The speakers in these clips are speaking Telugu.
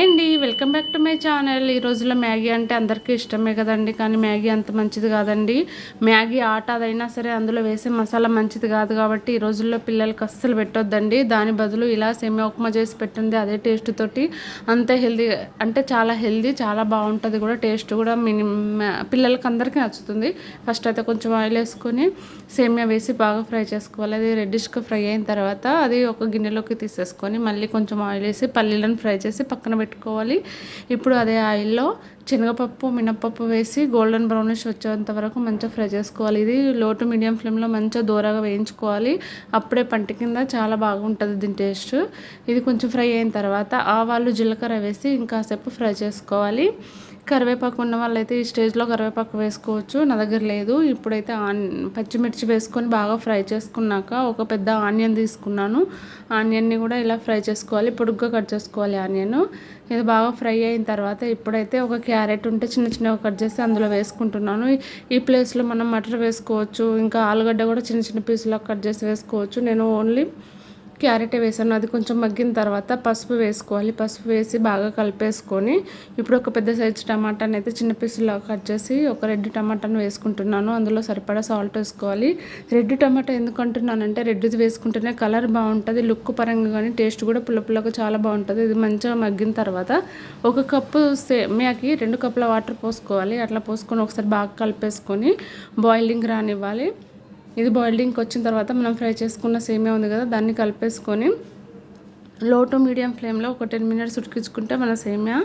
అండి welcome back to my channel. ఈ రోజుల్లో మ్యాగీ అంటే అందరికీ ఇష్టమే కదండి కానీ మ్యాగీ అంత మంచిది కాదండి. మ్యాగీ ఆట అదైనా సరే అందులో వేసే మసాలా మంచిది కాదు కాబట్టి ఈ రోజుల్లో పిల్లలకి అస్సలు పెట్టొద్దండి. దాని బదులు ఇలా సేమియా ఉప్మా చేసి పెట్టండి అదే టేస్ట్ తోటి. అంతే హెల్దీ అంటే చాలా హెల్దీ చాలా బాగుంటుంది కూడా. టేస్ట్ కూడా మినిమం పిల్లలకి అందరికీ నచ్చుతుంది. ఫస్ట్ అయితే కొంచెం ఆయిల్ వేసుకొని సేమియా వేసి బాగా ఫ్రై చేసుకోవాలి. అది రెడ్డిష్గా ఫ్రై అయిన తర్వాత అది ఒక గిన్నెలోకి తీసేసుకొని మళ్ళీ కొంచెం ఆయిల్ వేసి పల్లీలను ఫ్రై చేసి పక్కన పెట్టుకోవాలి. ఇప్పుడు అదే ఆయిల్లో శనగపప్పు మినప్పప్పు వేసి గోల్డెన్ బ్రౌనిష్ వచ్చేంత వరకు మంచిగా ఫ్రై చేసుకోవాలి. ఇది లో టు మీడియం ఫ్లేమ్లో మంచిగా దూరగా వేయించుకోవాలి. అప్పుడే పంట కింద చాలా బాగుంటుంది దీని టేస్ట్. ఇది కొంచెం ఫ్రై అయిన తర్వాత ఆవాలు జీలకర్ర వేసి ఇంకాసేపు ఫ్రై చేసుకోవాలి. కరివేపాకు ఉన్న వాళ్ళైతే ఈ స్టేజ్లో కరివేపాకు వేసుకోవచ్చు. నా దగ్గర లేదు. ఇప్పుడైతే ఆన్ పచ్చిమిర్చి వేసుకొని బాగా ఫ్రై చేసుకున్నాక ఒక పెద్ద ఆనియన్ తీసుకున్నాను. ఆనియన్ని కూడా ఇలా ఫ్రై చేసుకోవాలి. పొడుగ్గా కట్ చేసుకోవాలి ఆనియన్. ఇది బాగా ఫ్రై అయిన తర్వాత ఇప్పుడైతే ఒక క్యారెట్ ఉంటే చిన్న చిన్నగా కట్ చేసి అందులో వేసుకుంటున్నాను. ఈ ప్లేస్లో మనం మటర్ వేసుకోవచ్చు. ఇంకా ఆలుగడ్డ కూడా చిన్న చిన్న పీసులో కట్ చేసి వేసుకోవచ్చు. నేను ఓన్లీ క్యారెట్ వేసాను. అది కొంచెం మగ్గిన తర్వాత పసుపు వేసుకోవాలి. పసుపు వేసి బాగా కలిపేసుకొని ఇప్పుడు ఒక పెద్ద సైజు టమాటాని అయితే చిన్న పీసులో కట్ చేసి ఒక రెడ్ టమాటాను వేసుకుంటున్నాను. అందులో సరిపడా సాల్ట్ వేసుకోవాలి. రెడ్ టమాటా ఎందుకు అంటున్నానంటే రెడ్ది వేసుకుంటేనే కలర్ బాగుంటుంది లుక్ పరంగా కానీ టేస్ట్ కూడా పుల్ల పుల్లగా చాలా బాగుంటుంది. ఇది మంచిగా మగ్గిన తర్వాత ఒక కప్పు సేమ్యాకి రెండు కప్పుల వాటర్ పోసుకోవాలి. అట్లా పోసుకొని ఒకసారి బాగా కలిపేసుకొని బాయిలింగ్ రానివ్వాలి. ఇది బాయిల్డింగ్కి వచ్చిన తర్వాత మనం ఫ్రై చేసుకున్న సేమియా ఉంది కదా దాన్ని కలిపేసుకొని లో టు మీడియం ఫ్లేమ్లో ఒక టెన్ మినిట్స్ ఉడికించుకుంటే మన సేమియా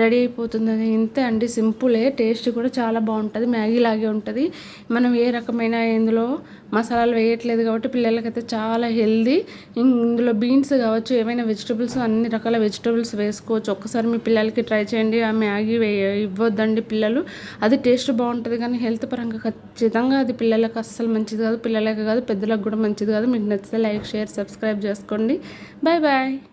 రెడీ అయిపోతుంది ఇంతే అండి సింపులే. టేస్ట్ కూడా చాలా బాగుంటుంది మ్యాగీ లాగే ఉంటుంది. మనం ఏ రకమైన ఇందులో మసాలాలు వేయట్లేదు కాబట్టి పిల్లలకైతే చాలా హెల్దీ. ఇందులో బీన్స్ కావచ్చు ఏమైనా వెజిటబుల్స్ అన్ని రకాల వెజిటబుల్స్ వేసుకోవచ్చు. ఒక్కసారి మీ పిల్లలకి ట్రై చేయండి. ఆ మ్యాగీ వేయ ఇవ్వద్దండి పిల్లలు. అది టేస్ట్ బాగుంటుంది కానీ హెల్త్ పరంగా ఖచ్చితంగా అది పిల్లలకు అస్సలు మంచిది కాదు పిల్లలకి కాదు పెద్దలకు కూడా మంచిది కాదు. మీకు నచ్చితే లైక్ షేర్ సబ్స్క్రైబ్ చేసుకోండి. Bye bye.